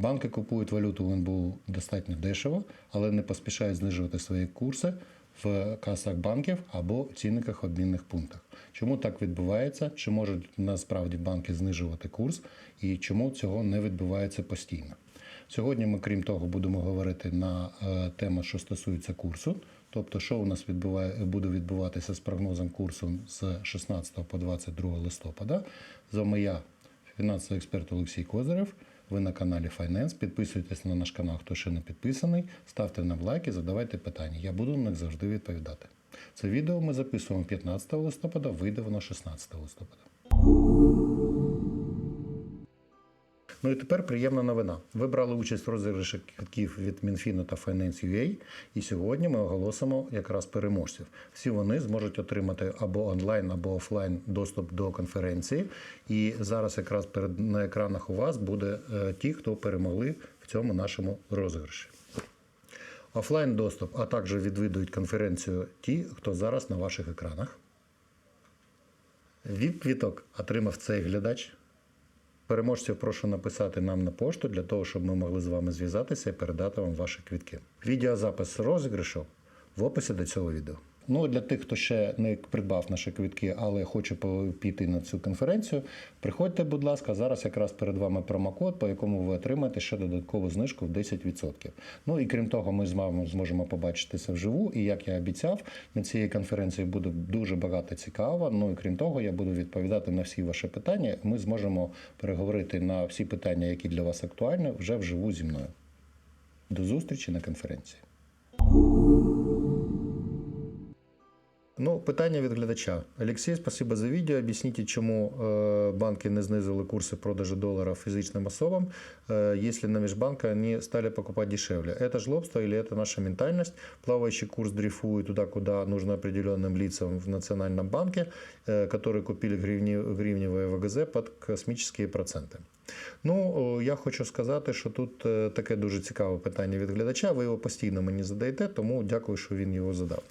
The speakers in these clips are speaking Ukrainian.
Банки купують валюту в НБУ достатньо дешево, але не поспішають знижувати свої курси в касах банків або цінниках обмінних пунктах. Чому так відбувається? Чи можуть насправді банки знижувати курс і чому цього не відбувається постійно? Сьогодні ми, крім того, будемо говорити на е, тему, що стосується курсу, тобто, що у нас відбуває, буде відбуватися з прогнозом курсу з 16 по 22 листопада. З вами я, фінансовий експерт Олексій Козирев. Ви на каналі Finance. Підписуйтесь на наш канал, хто ще не підписаний. Ставте нам лайки, задавайте питання. Я буду на них завжди відповідати. Це відео ми записуємо 15 листопада, вийде воно 16 листопада. Ну і тепер приємна новина. Ви брали участь в розіграші квитків від Мінфіну та Finance.ua, і сьогодні ми оголосимо якраз переможців. Всі вони зможуть отримати або онлайн, або офлайн доступ до конференції. І зараз якраз перед на екранах у вас буде е, ті, хто перемогли в цьому нашому розіграші. Офлайн доступ, а також відвідують конференцію ті, хто зараз на ваших екранах. Віп-квіток отримав цей глядач. Переможців прошу написати нам на пошту для того, щоб ми могли з вами зв'язатися і передати вам ваші квітки. Відеозапис розіграшу в описі до цього відео. Ну для тих, хто ще не придбав наші квітки, але хоче піти на цю конференцію, приходьте, будь ласка, зараз якраз перед вами промокод, по якому ви отримаєте ще додаткову знижку в 10%. Ну і крім того, ми з вами зможемо побачитися вживу. І як я обіцяв, на цій конференції буде дуже багато цікавого. Ну і крім того, я буду відповідати на всі ваші питання. Ми зможемо переговорити на всі питання, які для вас актуальні, вже вживу зі мною. До зустрічі на конференції. Ну, питання від глядача. Олексій, спасибо за відео. Об'ясніть, чому е, банки не знизили курси продажи долларов физичным особам, э, если на межбанка они стали покупать дешевле. Это жлобство или это наша ментальность? Плавающий курс дрейфует туда, куда нужно определенным лицам в Национальном банке, э, которые купили гривні, гривневые ВГЗ под космические проценти. Ну, о, я хочу сказати, що тут е, таке дуже цікаве питання від глядача. Ви його постійно мені задаєте, тому дякую, що він його задав.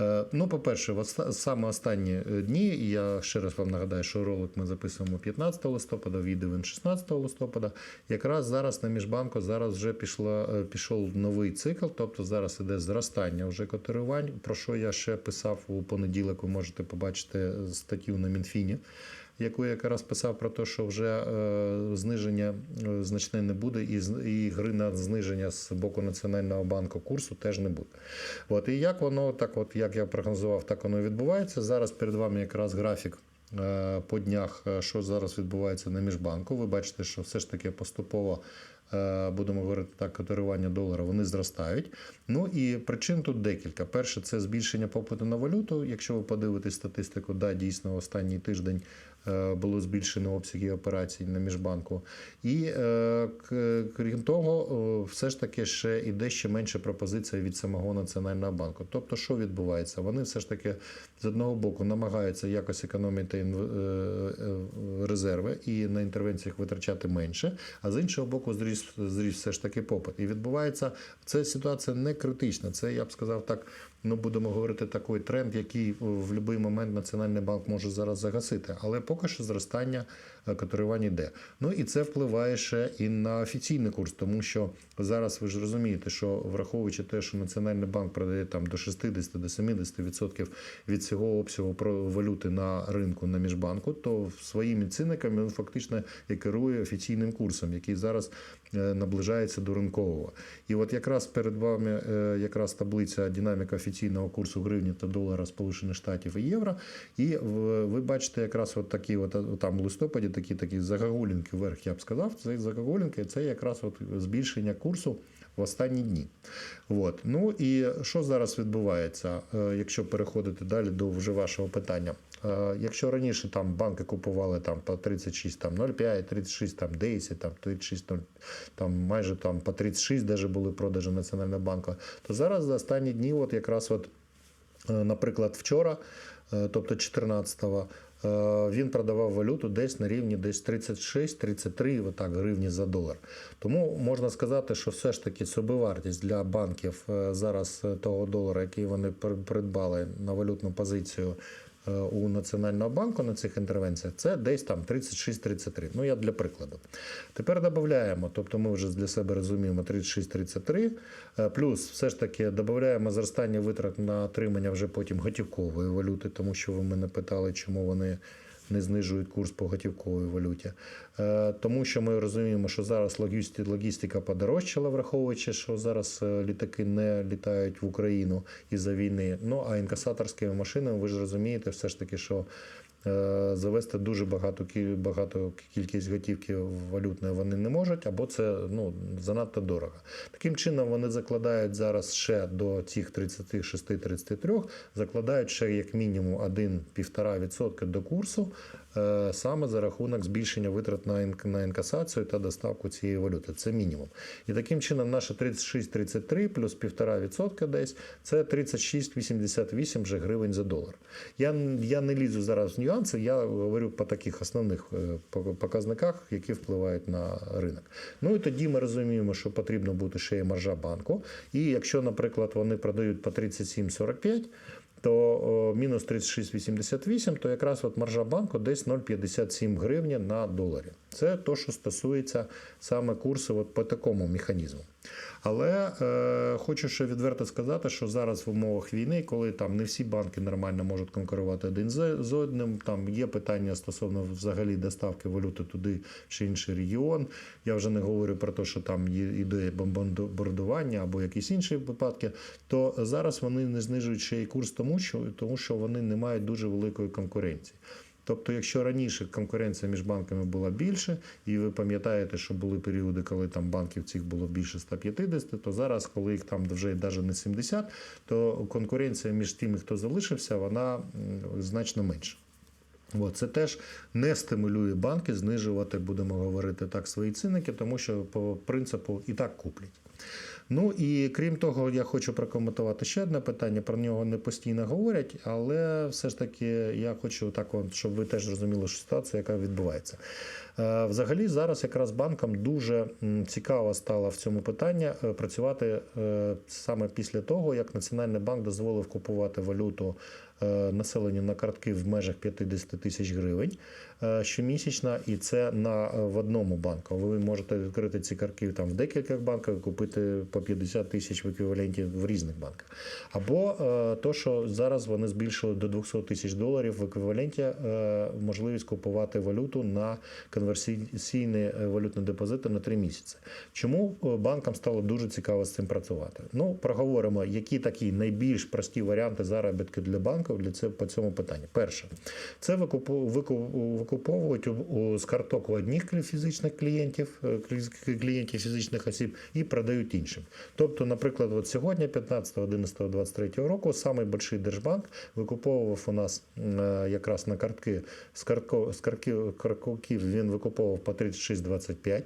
Е, Ну, по-перше, в саме останні е, дні, і я ще раз вам нагадаю, що ролик ми записуємо 15 листопада, відео він 16 листопада. Якраз зараз на міжбанку зараз вже пішла, е, пішов новий цикл, тобто зараз іде зростання вже котирувань, про що я ще писав у понеділок, ви можете побачити статтю на Мінфіні яку я якраз писав про те, що вже е, зниження е, значне не буде, і, і гри на зниження з боку Національного банку курсу теж не буде. От, і як воно, так от як я прогнозував, так воно і відбувається. Зараз перед вами якраз графік. е, По днях, що зараз відбувається на міжбанку, ви бачите, що все ж таки поступово будемо говорити так, котирування долара вони зростають. Ну і причин тут декілька. Перше, це збільшення попиту на валюту. Якщо ви подивитесь статистику, да, дійсно останній тиждень е, було збільшено обсяги операцій на міжбанку. І е, крім того, е, все ж таки ще іде ще менше пропозицій від самого Національного банку. Тобто, що відбувається? Вони все ж таки з одного боку намагаються якось економити е, е, резерви і на інтервенціях витрачати менше, а з іншого боку, зріс, зріс все ж таки попит. І відбувається ця ситуація не критична. Це я б сказав так. Ну, будемо говорити, такий тренд, який в будь-який момент Національний банк може зараз загасити. Але поки що зростання котирувань іде. Ну і це впливає ще і на офіційний курс, тому що зараз ви ж розумієте, що враховуючи те, що Національний банк продає там до 60 до 70% від цього обсягу валюти на ринку на міжбанку, то своїми цінниками він фактично і керує офіційним курсом, який зараз е, наближається до ринкового. І от якраз перед вами е, якраз таблиця динаміка офіційного курсу гривні та долара Сполучених Штатів і євро. І ви бачите якраз от такі, от, там в листопаді такі такі загогулінки вверх, я б сказав. Це загогулінки, це якраз от збільшення курсу в останні дні. От. Ну і що зараз відбувається, е, якщо переходити далі до вже вашого питання? Е, Якщо раніше там банки купували там по 36, там 0,5, 36, там 10, там 36, 0, там майже там по 36 даже були продажі Національного банку, то зараз за останні дні, от якраз от Е, Наприклад, вчора, тобто 14-го, е, він продавав валюту десь на рівні десь 36-33 отак, гривні за долар. Тому можна сказати, що все ж таки собівартість для банків е, зараз е, того долара, який вони пр- придбали на валютну позицію е, у Національного банку на цих інтервенціях, це десь там 36-33. Ну, я для прикладу. Тепер додаємо, тобто ми вже для себе розуміємо 36-33, е, плюс все ж таки додаємо зростання витрат на отримання вже потім готівкової валюти, тому що ви мене питали, чому вони не знижують курс по готівковій валюті. Е, Тому що ми розуміємо, що зараз логісти- логістика подорожчала, враховуючи, що зараз е, літаки не літають в Україну із-за війни. Ну а інкасаторськими машинами, ви ж розумієте, все ж таки, що завести дуже багато багато кількість готівки валютної вони не можуть, або це ну занадто дорого. Таким чином вони закладають зараз ще до цих 36-33, закладають ще як мінімум 1-1,5% до курсу, е, саме за рахунок збільшення витрат на інкасацію та доставку цієї валюти. Це мінімум. І таким чином наше 36-33 плюс 1,5% десь це 36,88 вже гривень за долар. Я, я не лізу зараз в нюанси, я говорю по таких основних е, показниках, які впливають на ринок. Ну і тоді ми розуміємо, що потрібно бути ще і маржа банку. І якщо, наприклад, вони продають по 37,45, то мінус 36,88, то якраз от маржа банку десь 0,57 гривні на доларі. Це то, що стосується саме курсу от по такому механізму. Але е, хочу ще відверто сказати, що зараз в умовах війни, коли там не всі банки нормально можуть конкурувати один з, одним, там є питання стосовно взагалі доставки валюти туди чи інший регіон. Я вже не говорю про те, що там іде бомбардування або якісь інші випадки. То зараз вони не знижують ще й курс, тому що тому що вони не мають дуже великої конкуренції. Тобто, якщо раніше конкуренція між банками була більше, і ви пам'ятаєте, що були періоди, коли там банків цих було більше 150, то зараз, коли їх там вже навіть не 70, то конкуренція між тими, хто залишився, вона значно менша. От, це теж не стимулює банки знижувати, будемо говорити так, свої цінники, тому що по принципу і так куплять. Ну і крім того, я хочу прокоментувати ще одне питання. Про нього не постійно говорять, але все ж таки я хочу так, щоб ви теж розуміли що ситуацію, яка відбувається. Е, Взагалі, зараз якраз банкам дуже цікаво стало в цьому питанні е, працювати е, саме після того, як Національний банк дозволив купувати валюту населенню на картки в межах 50 тисяч гривень е, щомісячно, і це на е, в одному банку. Ви можете відкрити ці картки там в декількох банках, купити по 50 тисяч в еквіваленті в різних банках. Або е, то, що зараз вони збільшили до 200 тисяч доларів в еквіваленті можливість купувати валюту на конверсійні валютні депозити на 3 місяці. Чому банкам стало дуже цікаво з цим працювати? Ну, проговоримо, які такі найбільш прості варіанти заробітки для банків для цього по цьому питанню. Перше, це викупу- вику- викуповують з карток у одних фізичних клієнтів, е, клієнтів фізичних осіб і продають іншим. Тобто, наприклад, от сьогодні, 15, 11, 23 року, самий больший держбанк викуповував у нас е, якраз на картки з картко з картків картків він викуповував по 36,25 е,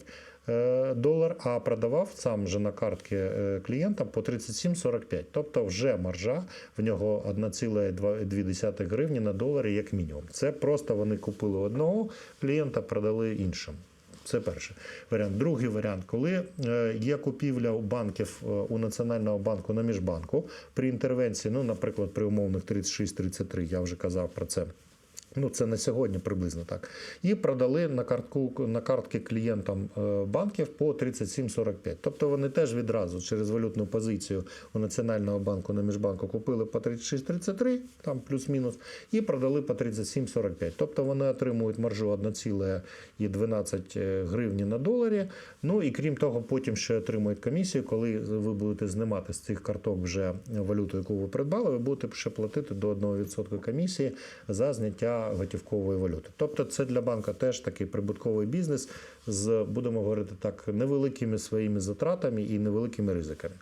долар, а продавав сам же на картки е, клієнтам по 37,45. Тобто вже маржа в нього 1,2 гривні на доларі як мінімум. Це просто вони купили одного клієнта, продали іншим. Це перший варіант. Другий варіант, коли е, є купівля банків е, у Національного банку на міжбанку при інтервенції, ну, наприклад, при умовних 36-33, я вже казав про це. Ну, це на сьогодні приблизно так. І продали на картку на картки клієнтам е, банків по 37,45. Тобто вони теж відразу через валютну позицію у Національного банку на міжбанку купили по 36,33, там плюс-мінус, і продали по 37,45. Тобто вони отримують маржу 1,12 гривні на доларі. Ну і крім того, потім ще отримують комісію, коли ви будете знімати з цих карток вже валюту, яку ви придбали, ви будете ще платити до 1% комісії за зняття готівкової валюти. Тобто, це для банка теж такий прибутковий бізнес з, будемо говорити так, невеликими своїми затратами і невеликими ризиками.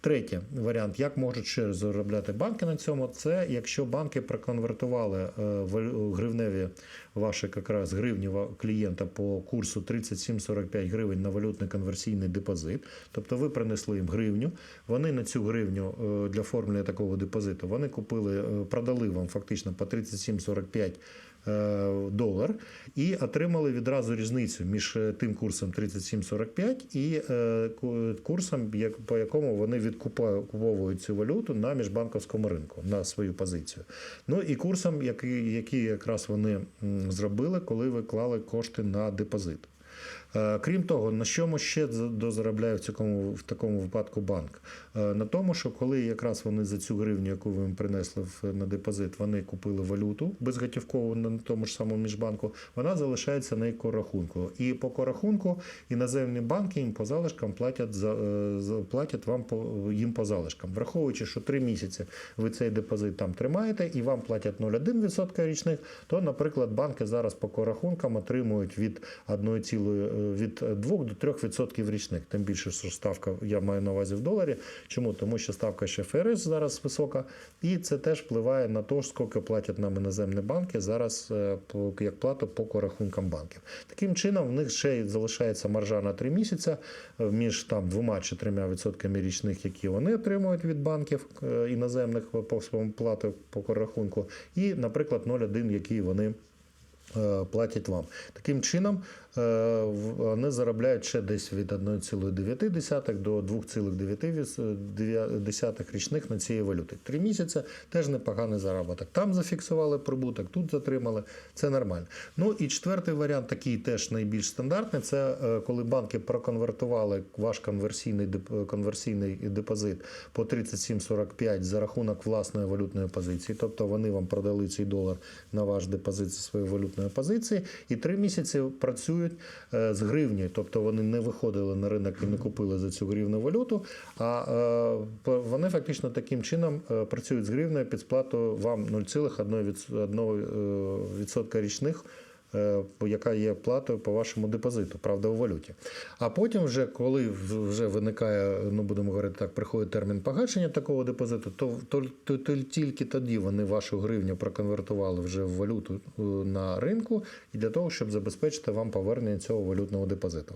Третє варіант, як можуть ще заробляти банки на цьому, це якщо банки проконвертували е, валю- гривневі ваші якраз гривні клієнта по курсу 37,45 гривень на валютний конверсійний депозит. Тобто ви принесли їм гривню, вони на цю гривню е, для оформлення такого депозиту вони купили, е, продали вам фактично по 37,45 е, долар і отримали відразу різницю між е, тим курсом 37,45 і е, курсом, по якому вони відкуповують цю валюту на міжбанковському ринку на свою позицію. Ну і курсом, який, який якраз вони зробили, коли виклали кошти на депозит. Е, Крім того, на чому ще за- дозаробляє в цьому в такому випадку банк? Е, На тому, що коли якраз вони за цю гривню, яку ви їм принесли на депозит, вони купили валюту безготівкову на тому ж самому міжбанку, вона залишається на корахунку. І по корахунку іноземні банки їм по залишкам платять за е, платять вам по їм по залишкам, враховуючи, що три місяці ви цей депозит там тримаєте і вам платять 0,1% річних, то, наприклад, банки зараз по корахункам отримують від 1 цілої е, від 2 до 3% річних. Тим більше, що ставка я маю на увазі в доларі. Чому? Тому що ставка ще ФРС зараз висока, і це теж впливає на те, скільки платять нам іноземні банки зараз е, як плату по корахункам банків. Таким чином, в них ще й залишається маржа на 3 місяці е, між там двома чи трьома відсотками річних, які вони отримують від банків е, іноземних по плату по корахунку, і, наприклад, 0,1, який вони платять вам. Таким чином вони заробляють ще десь від 1,9 до 2,9 річних на цієї валюти. Три місяці теж непоганий заробіток. Там зафіксували прибуток, тут затримали. Це нормально. Ну і четвертий варіант, такий теж найбільш стандартний, це е, коли банки проконвертували ваш конверсійний конверсійний депозит по 37,45 за рахунок власної валютної позиції. Тобто вони вам продали цей долар на ваш депозит зі своєї валютної позиції, і три місяці працюють е, з гривнею. Тобто вони не виходили на ринок і не купили за цю гривну валюту. А е, вони фактично таким чином е, працюють з гривнею під сплату вам 0,1% річних. Е, Яка є платою по вашому депозиту, правда, у валюті. А потім, вже коли вже виникає, ну будемо говорити так, приходить термін погашення такого депозиту, то, то, то, то тільки тоді вони вашу гривню проконвертували вже в валюту е, на ринку, і для того, щоб забезпечити вам повернення цього валютного депозиту.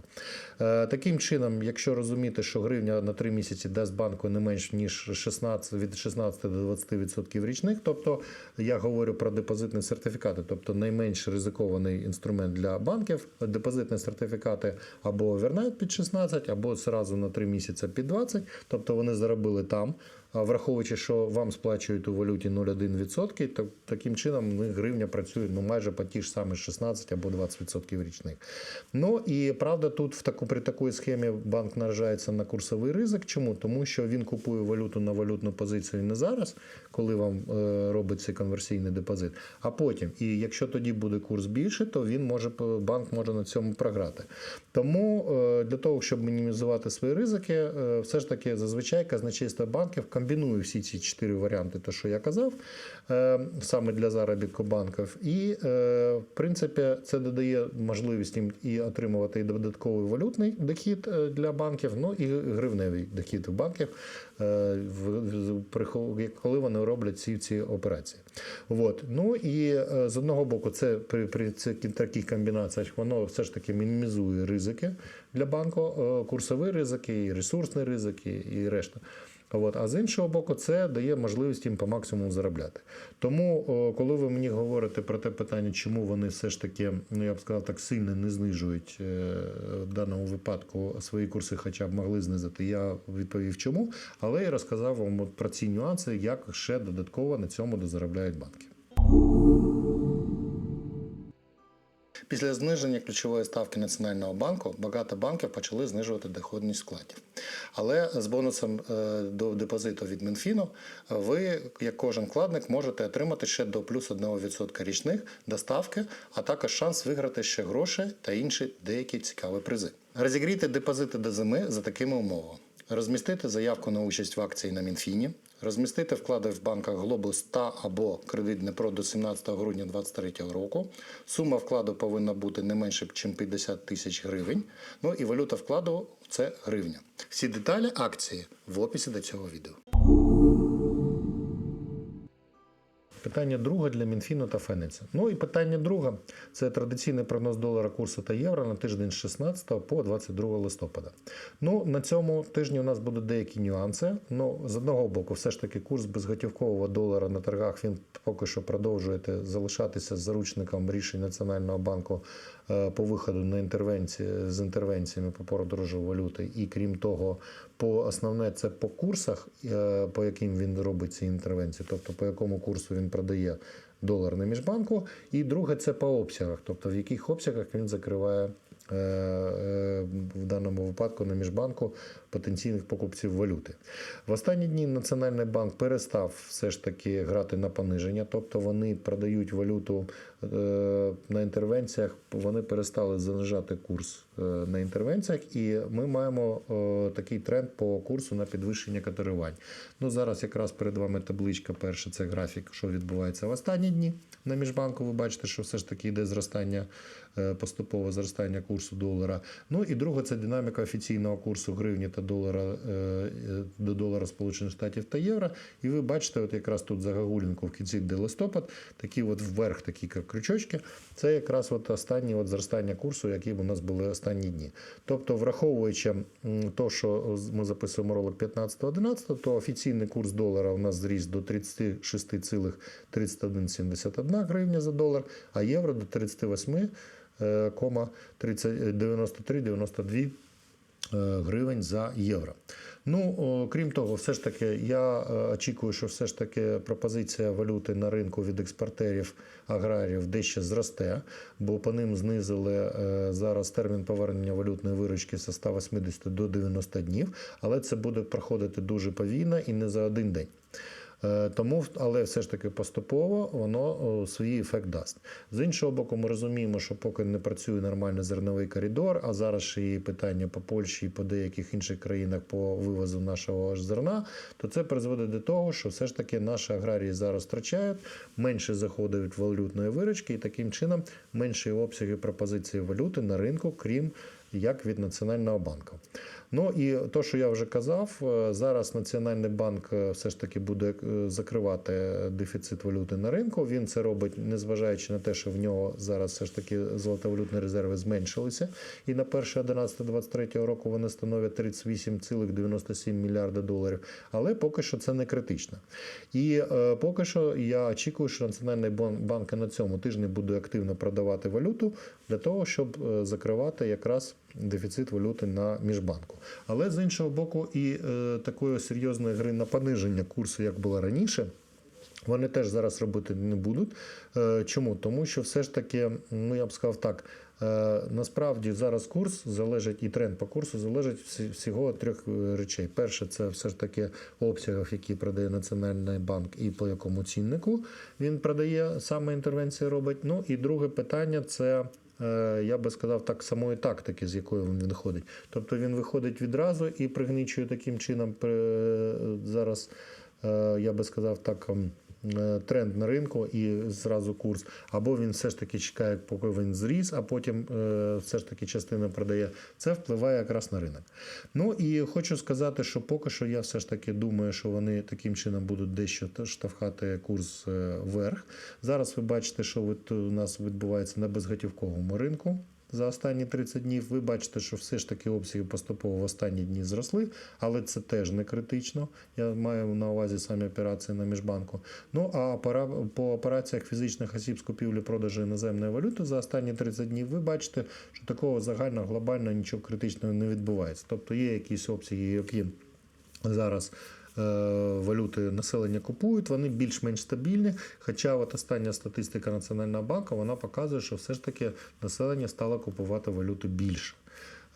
Е, Таким чином, якщо розуміти, що гривня на 3 місяці дасть банку не менш ніж 16, від 16 до 20% річних, тобто я говорю про депозитні сертифікати, тобто найменш ризикований інструмент для банків. Депозитні сертифікати або овернайт під 16, або зразу на 3 місяці під 20, тобто вони заробили там. Враховуючи, що вам сплачують у валюті 0,1%, то таким чином гривня працює ну, майже по ті ж самі 16 або 20% річних. Ну і правда, тут в таку, при такій схемі банк наражається на курсовий ризик. Чому? Тому що він купує валюту на валютну позицію не зараз, коли вам е, робить цей конверсійний депозит, а потім. І якщо тоді буде курс більше, то він може банк може на цьому програти. Тому е, для того, щоб мінімізувати свої ризики, е, все ж таки зазвичай казначейство банків комбінує всі ці чотири варіанти, то що я казав, е, саме для заробітку банків. І, е, в принципі, це додає можливість їм і отримувати і додатковий валютний дохід е, для банків, ну і гривневий дохід банків, в- в- коли вони роблять ці, ці операції. От. Ну і з одного боку, це при, при таких комбінаціях воно все ж таки мінімізує ризики для банку, курсові ризики, і ресурсні ризики, і решта. От. А з іншого боку, це дає можливість їм по максимуму заробляти. Тому, коли ви мені говорите про те питання, чому вони все ж таки, ну я б сказав, так сильно не знижують е, в даному випадку свої курси, хоча б могли знизити, я відповів чому, але я розказав вам про ці нюанси, як ще додатково на цьому дозаробляють банки. Після зниження ключової ставки Національного банку багато банків почали знижувати доходність вкладів. Але з бонусом е, до депозиту від Мінфіну ви, як кожен вкладник, можете отримати ще до плюс 1% річних доставки, а також шанс виграти ще гроші та інші деякі цікаві призи. Розігрійте депозити до зими за такими умовами. Розмістити заявку на участь в акції на Мінфіні, розмістити вклади в банках Глобус та або кредит Дніпро до 17 грудня 2023 року. Сума вкладу повинна бути не менше, ніж 50 тисяч гривень. Ну і валюта вкладу це гривня. Всі деталі акції в описі до цього відео. Питання друге для Мінфіну та Фенеці. Ну і питання друге це традиційний прогноз долара курсу та євро на тиждень з 16 по 22 листопада. Ну на цьому тижні у нас будуть деякі нюанси. Ну з одного боку, все ж таки, курс безготівкового долара на торгах він поки що продовжує залишатися заручником рішень Національного банку по виходу на інтервенції з інтервенціями по продажу валюти. І крім того, по основне це по курсах, е, по яким він робить ці інтервенції, тобто по якому курсу він продає долар на міжбанку. І друге це по обсягах, тобто в яких обсягах він закриває. Е, е, В даному випадку на міжбанку потенційних покупців валюти. В останні дні Національний банк перестав все ж таки грати на пониження, тобто вони продають валюту е, на інтервенціях, вони перестали занижати курс на інтервенціях, і ми маємо такий тренд по курсу на підвищення котирувань. Ну зараз якраз перед вами табличка. Перша це графік, що відбувається в останні дні на міжбанку. Ви бачите, що все ж таки йде зростання, поступове зростання курсу долара. Ну і друге, це динаміка офіційного курсу гривні та долара е, е, до долара Сполучених Штатів та євро. І ви бачите, от якраз тут за Гагулінку в кінці де листопад, такі от вверх, такі крючочки. Це якраз от останні от зростання курсу, які у нас були останні дні. Тобто, враховуючи то, що ми записуємо ролик 15-11, то офіційний курс долара у нас зріс до 36,3171 гривня за долар, а євро до 38, е, кома 30 93-92 е, гривень за євро. Ну, крім того, все ж таки, я е, очікую, що все ж таки пропозиція валюти на ринку від експортерів аграріїв дещо зросте, бо по ним знизили е, зараз термін повернення валютної виручки з 180 до 90 днів, але це буде проходити дуже повільно і не за один день. Е, Тому, але все ж таки поступово воно свій ефект дасть. З іншого боку, ми розуміємо, що поки не працює нормальний зерновий коридор, а зараз ще є питання по Польщі і по деяких інших країнах по вивозу нашого зерна, то це призводить до того, що все ж таки наші аграрії зараз втрачають, менше заходить валютної виручки, і таким чином менші обсяги пропозиції валюти на ринку, крім як від Національного банку. Ну і то, що я вже казав, е, зараз Національний банк е, все ж таки буде е, закривати дефіцит валюти на ринку. Він це робить, незважаючи на те, що в нього зараз все ж таки золотовалютні резерви зменшилися. І на 1.11.23 року вони становлять 38,97 мільярда доларів. Але поки що це не критично. І е, поки що я очікую, що Національний банк на цьому тижні буде активно продавати валюту для того, щоб е, закривати якраз дефіцит валюти на міжбанку. Але з іншого боку, і е, такої серйозної гри на пониження курсу, як було раніше. Вони теж зараз робити не будуть. Е, Чому? Тому що все ж таки, ну я б сказав так, насправді зараз курс залежить і тренд по курсу залежить всього трьох речей. Перше, це все ж таки обсягів, які продає Національний банк, і по якому ціннику він продає, саме інтервенції робить. Ну і друге питання це. Е, Я би сказав так самої тактики, з якої він виходить. Тобто він виходить відразу і пригнічує таким чином е, зараз е, я би сказав так. Е, Тренд на ринку і зразу курс, або він все ж таки чекає, поки він зріс, а потім е, все ж таки частина продає. Це впливає якраз на ринок. Ну і хочу сказати, що поки що я все ж таки думаю, що вони таким чином будуть дещо штовхати курс е, вверх. Зараз ви бачите, що у нас відбувається на безготівковому ринку за останні 30 днів. Ви бачите, що все ж таки обсяги поступово в останні дні зросли, але це теж не критично. Я маю на увазі самі операції на міжбанку. Ну а по операціях фізичних осіб з купівлі продажу іноземної валюти за останні 30 днів ви бачите, що такого загального глобально нічого критичного не відбувається. Тобто є якісь обсяги, які зараз. Е, Валюти населення купують, вони більш-менш стабільні. Хоча от остання статистика Національного банку вона показує, що все ж таки населення стало купувати валюту більше.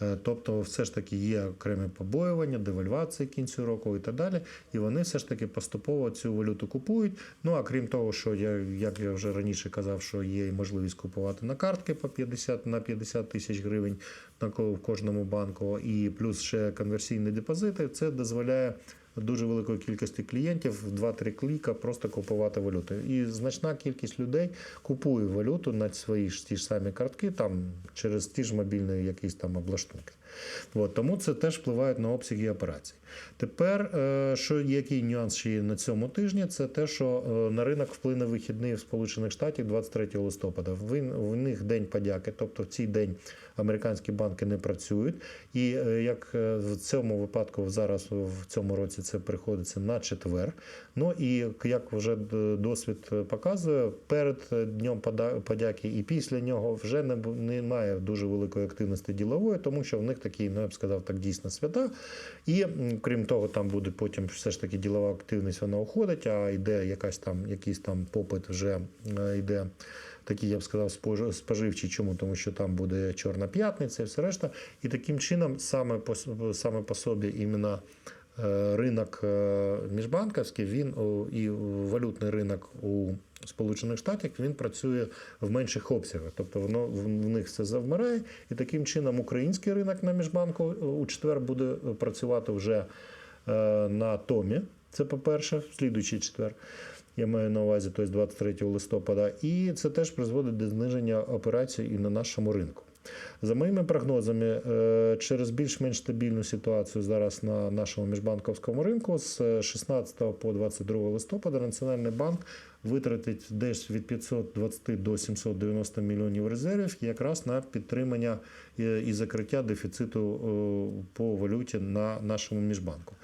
Е, Тобто, все ж таки є окремі побоювання, девальвації кінцю року і так далі. І вони все ж таки поступово цю валюту купують. Ну а крім того, що я, як я вже раніше казав, що є можливість купувати на картки по 50 на 50 тисяч гривень на в кожному банку, і плюс ще конверсійні депозити. Це дозволяє дуже великої кількості клієнтів в 2-3 кліка просто купувати валюту. І значна кількість людей купує валюту на свої ж ті ж самі картки, там через ті ж мобільні якісь там облаштунки. От, тому це теж впливає на обсяги операцій. Тепер, е, що який нюанс ще є на цьому тижні, це те, що е, на ринок вплине вихідний в Сполучених Штатів 23 листопада. В, них день подяки, тобто в цей день американські банки не працюють. І е, як в цьому випадку зараз в цьому році це приходиться на четвер. Ну і як вже досвід показує, перед днем подяки і після нього вже немає дуже великої активності ділової, тому що в них такі, ну я б сказав, так дійсно свята. І крім того, там буде потім все ж таки ділова активність, вона уходить, а йде якась там якийсь там попит вже е, йде. Такий, я б сказав, спож- споживчий. Чому? Тому що там буде Чорна п'ятниця і все решта. І таким чином, саме по, саме по собі, іменно ринок е, міжбанківський, він і валютний ринок у Сполучених Штатах він працює в менших обсягах. Тобто воно в них все завмирає, і таким чином український ринок на міжбанку е, у четвер буде працювати вже е, на томі. Це по-перше, слідуючий четвер. Я маю на увазі, тобто 23 листопада, і це теж призводить до зниження операцій і на нашому ринку. За моїми прогнозами, е, через більш-менш стабільну ситуацію зараз на нашому міжбанковському ринку з 16 по 22 листопада Національний банк витратить десь від 520 до 790 мільйонів резервів якраз на підтримання е, і закриття дефіциту е, по валюті на нашому міжбанку.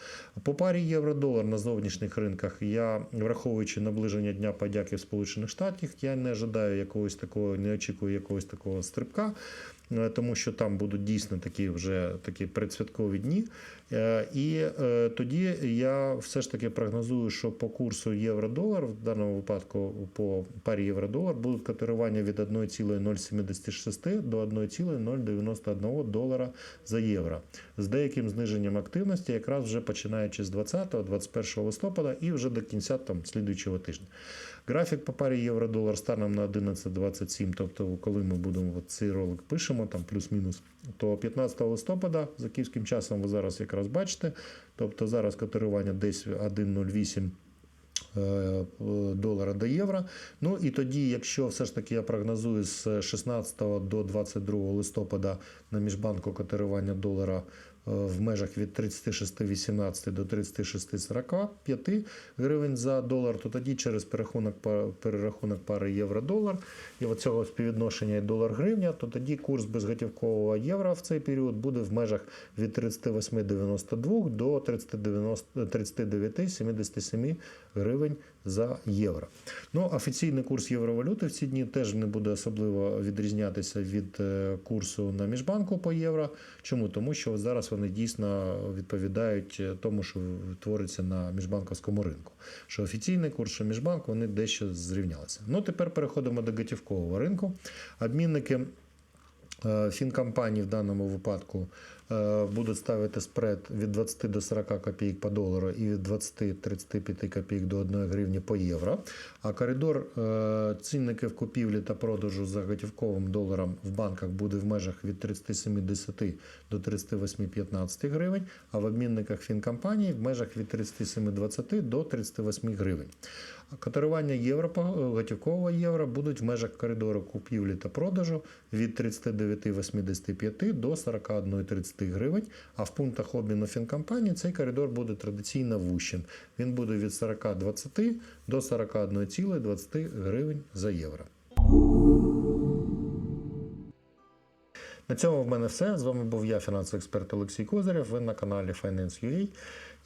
По парі євро-долар на зовнішніх ринках я, враховуючи наближення Дня подяки в Сполучених Штатах, я не ожидаю якогось такого, не очікую якогось такого стрибка. Е, Тому що там будуть дійсно такі вже такі предсвяткові дні. Е, І е, тоді я все ж таки прогнозую, що по курсу євро-долар, в даному випадку по парі євро-долар, будуть котирування від 1,076 до 1,091 долара за євро з деяким зниженням активності, якраз вже починаючи з 20-21 листопада і вже до кінця там слідуючого тижня. Графік по парі євро-долар станом на 11.27, тобто коли ми будемо цей ролик пишемо, там плюс-мінус, то 15 листопада за київським часом ви зараз якраз бачите. Тобто зараз котирування десь 1,08 е, долара до євро. Ну і тоді, якщо все ж таки я прогнозую з 16 до 22 листопада на міжбанку котирування долара в межах від 36,18 до 36,45 гривень за долар, то тоді через перерахунок, перерахунок пари євро-долар і оцього співвідношення долар-гривня, то тоді курс безготівкового євро в цей період буде в межах від 38,92 до 30,90 39,77 гривень за євро. Ну, офіційний курс євровалюти в ці дні теж не буде особливо відрізнятися від е, курсу на міжбанку по євро. Чому? Тому що зараз вони дійсно відповідають е, тому, що твориться на міжбанковському ринку. Що офіційний курс, що міжбанк, вони дещо зрівнялися. Ну, тепер переходимо до готівкового ринку. Обмінники Е, Фінкомпанії в даному випадку будуть ставити спред від 20 до 40 копійок по долару і від 20-35 копійок до 1 гривні по євро. А коридор е, цінників купівлі та продажу за готівковим доларом в банках буде в межах від 37,10 до 38,15 гривень, а в обмінниках фінкомпанії в межах від 37,20 до 38 гривень. А Котирування євро готівкового євро будуть в межах коридору купівлі та продажу від 39,85 до 41,30 гривень. А в пунктах обміну фінкомпанії цей коридор буде традиційно вущим. Він буде від 40,20 до 41,20 гривень за євро. На цьому в мене все. З вами був я, фінансовий експерт Олексій Козирєв. Ви на каналі Finance.ua.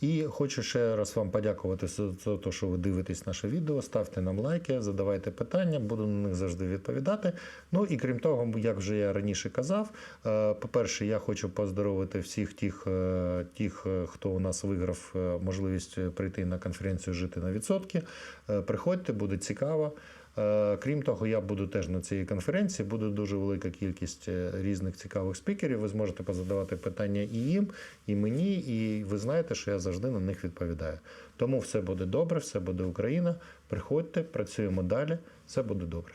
І хочу ще раз вам подякувати за те, що ви дивитесь наше відео. Ставте нам лайки, задавайте питання, буду на них завжди відповідати. Ну і крім того, як вже я раніше казав, е, по-перше, я хочу поздоровити всіх тих, е, тих, е, хто у нас виграв можливість прийти на конференцію Жити на відсотки. Приходьте, буде цікаво. Е, Крім того, я буду теж на цій конференції. Буде дуже велика кількість е, різних цікавих спікерів. Ви зможете позадавати питання і їм, і мені, і ви знаєте, що я завжди на них відповідаю. Тому все буде добре, все буде Україна. Приходьте, працюємо далі, все буде добре.